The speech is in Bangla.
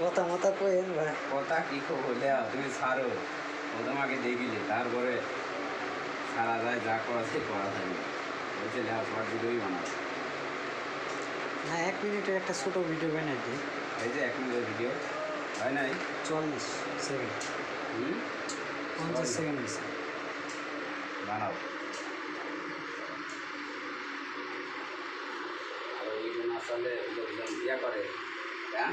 কথা মতা কইেন ভাই। কথা কি খবর দেয়া তুমি ছাড়ো। ও তোমাকে দেখিলে তারপরে সারা যায় যা করা সে করা থাকবে। বলছে লেখা শর্ট ভিডিওই বানাবো না এক মিনিটের একটা ছোট ভিডিও বানাই দিই এই যে এক মিনিটের ভিডিও হয় নাই? চল্লিশ সেকেন্ড পঞ্চাশ সেকেন্ড বানাও। জন্য লোকজন ইয়া করে হ্যাঁ?